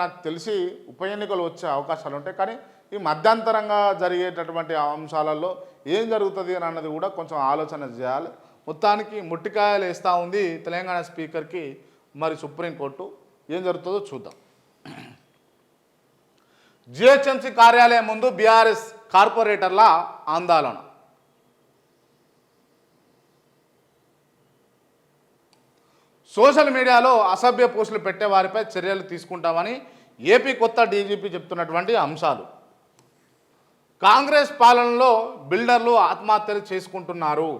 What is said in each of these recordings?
నాకు తెలిసి ఉప ఎన్నికలు వచ్చే అవకాశాలు ఉంటాయి. కానీ ఈ మధ్యంతరంగా జరిగేటటువంటి అంశాలలో ఏం జరుగుతుంది అని అన్నది కూడా కొంచెం ఆలోచన చేయాలి. మొత్తానికి ముట్టికాయలు వేస్తూ ఉంది తెలంగాణ స్పీకర్కి మరి సుప్రీంకోర్టు. ఏం జరుగుతుందో చూద్దాం. జిహెచ్ఎంసీ కార్యాలయం ముందు బీఆర్ఎస్ కార్పొరేటర్ల ఆందోళన. సోషల్ మీడియాలో అసభ్య పోస్టులు పెట్టే వారిపై చర్యలు తీసుకుంటామని ఏపీ కొత్త డీజీపీ చెప్తున్నటువంటి అంశాలు. కాంగ్రెస్ పాలనలో బిల్డర్లు ఆత్మహత్యలు చేసుకుంటున్నారు.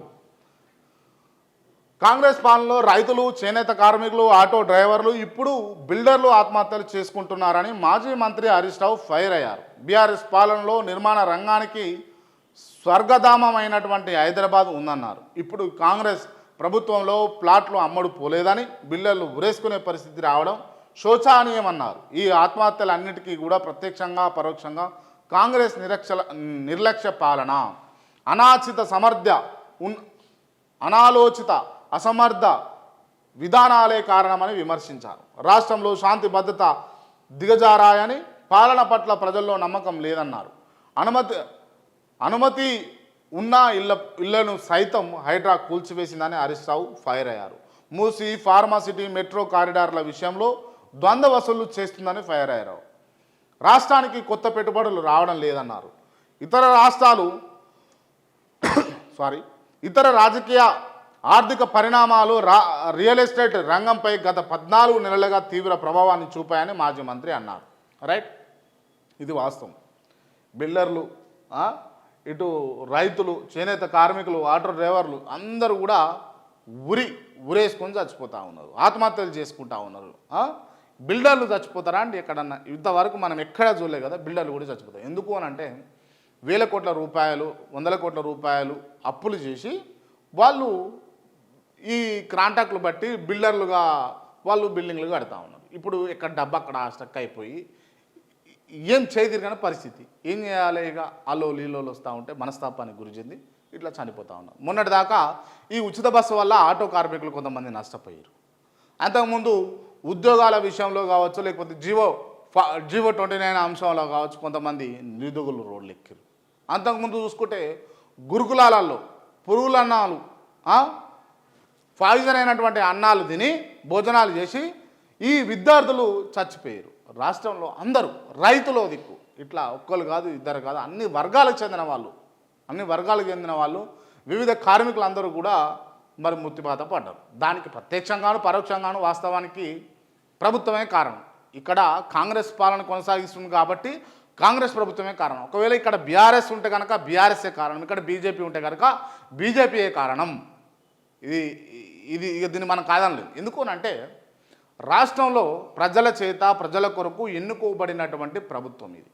కాంగ్రెస్ పాలనలో రైతులు చేనేత కార్మికులు ఆటో డ్రైవర్లు ఇప్పుడు బిల్డర్లు ఆత్మహత్యలు చేసుకుంటున్నారని మాజీ మంత్రి హరీష్ రావు ఫైర్ అయ్యారు. బీఆర్ఎస్ పాలనలో నిర్మాణ రంగానికి స్వర్గధామమైనటువంటి హైదరాబాద్ ఉందన్నారు. ఇప్పుడు కాంగ్రెస్ ప్రభుత్వంలో ప్లాట్లు అమ్మడు పోలేదని బిల్డర్లు ఉరేసుకునే పరిస్థితి రావడం శోచనీయమన్నారు. ఈ ఆత్మహత్యలన్నిటికీ కూడా ప్రత్యక్షంగా పరోక్షంగా కాంగ్రెస్ నిరక్ష నిర్లక్ష్య పాలన. అనాచిత సమర్థ ఉన్ అనాలోచిత అసమర్థ విధానాలే కారణమని విమర్శించారు. రాష్ట్రంలో శాంతి భద్రత దిగజారాయని పాలన పట్ల ప్రజల్లో నమ్మకం లేదన్నారు. అనుమతి అనుమతి ఉన్న ఇళ్ళ ఇళ్ళను సైతం హైడ్రా కూల్చివేసిందని హరీష్ రావు ఫైర్ అయ్యారు. మూసి ఫార్మాసిటీ మెట్రో కారిడార్ల విషయంలో ద్వంద్వ వసూళ్ళు చేస్తుందని ఫైర్ అయ్యారు. రాష్ట్రానికి కొత్త పెట్టుబడులు రావడం లేదన్నారు. ఇతర రాష్ట్రాలు సారీ ఇతర రాజకీయ ఆర్థిక పరిణామాలు రా రియల్ ఎస్టేట్ రంగంపై గత పద్నాలుగు నెలలుగా తీవ్ర ప్రభావాన్ని చూపాయని మాజీ మంత్రి అన్నారు. రైట్? ఇది వాస్తవం. బిల్డర్లు ఇటు రైతులు చేనేత కార్మికులు ఆటో డ్రైవర్లు అందరూ కూడా ఉరి ఉరేసుకొని చచ్చిపోతూ ఉన్నారు. ఆత్మహత్యలు చేసుకుంటా ఉన్నారు. బిల్డర్లు చచ్చిపోతారా అంటే ఎక్కడన్నా? ఇంతవరకు మనం ఎక్కడా చూడలే కదా బిల్డర్లు కూడా చచ్చిపోతారు. ఎందుకు అని అంటే వేల కోట్ల రూపాయలు వందల కోట్ల రూపాయలు అప్పులు చేసి వాళ్ళు ఈ కాంట్రాక్ట్లు బట్టి బిల్డర్లుగా వాళ్ళు బిల్డింగ్లు కడతా ఉన్నారు. ఇప్పుడు ఎక్కడ డబ్బు అక్కడ స్టక్ అయిపోయి ఏం చేయదిరిగిన పరిస్థితి. ఏం చేయాలి ఇక? అల్లో లీలోలు వస్తూ ఉంటే మనస్తాపానికి గురిచింది ఇట్లా చనిపోతూ ఉన్నారు. మొన్నటి దాకా ఈ ఉచిత బస్సు వల్ల ఆటో కార్మికులు కొంతమంది నష్టపోయారు. అంతకుముందు ఉద్యోగాల విషయంలో కావచ్చు లేకపోతే జీవో ఫా- జీవో ట్వంటీ నైన్ అంశంలో కావచ్చు కొంతమంది నిరుద్యోగులు రోడ్లు ఎక్కారు అంతకుముందు చూసుకుంటే గురుకులాలలో పురుగుల అన్నాలు పాయిజన్ అయినటువంటి అన్నాలు తిని భోజనాలు చేసి ఈ విద్యార్థులు చచ్చిపోయారు. రాష్ట్రంలో అందరూ రైతులో దిక్కు. ఇట్లా ఒక్కరు కాదు ఇద్దరు కాదు అన్ని వర్గాలకు చెందిన వాళ్ళు. అన్ని వర్గాలకు చెందిన వాళ్ళు. వివిధ కార్మికులందరూ కూడా మరి మృత్యుబాధ పడ్డారు. దానికి ప్రత్యక్షంగాను పరోక్షంగాను వాస్తవానికి ప్రభుత్వమే కారణం. ఇక్కడ కాంగ్రెస్ పాలన కొనసాగిస్తుంది కాబట్టి కాంగ్రెస్ ప్రభుత్వమే కారణం. ఒకవేళ ఇక్కడ బీఆర్ఎస్ ఉంటే కనుక బీఆర్ఎస్ఏ కారణం. ఇక్కడ బీజేపీ ఉంటే కనుక బీజేపీయే కారణం. ఇది ఇది ఇక దీన్ని మనం కాదనలేదు ఎందుకు అని అంటే రాష్ట్రంలో ప్రజల చేత ప్రజల కొరకు ఎన్నుకోబడినటువంటి ప్రభుత్వం ఇది.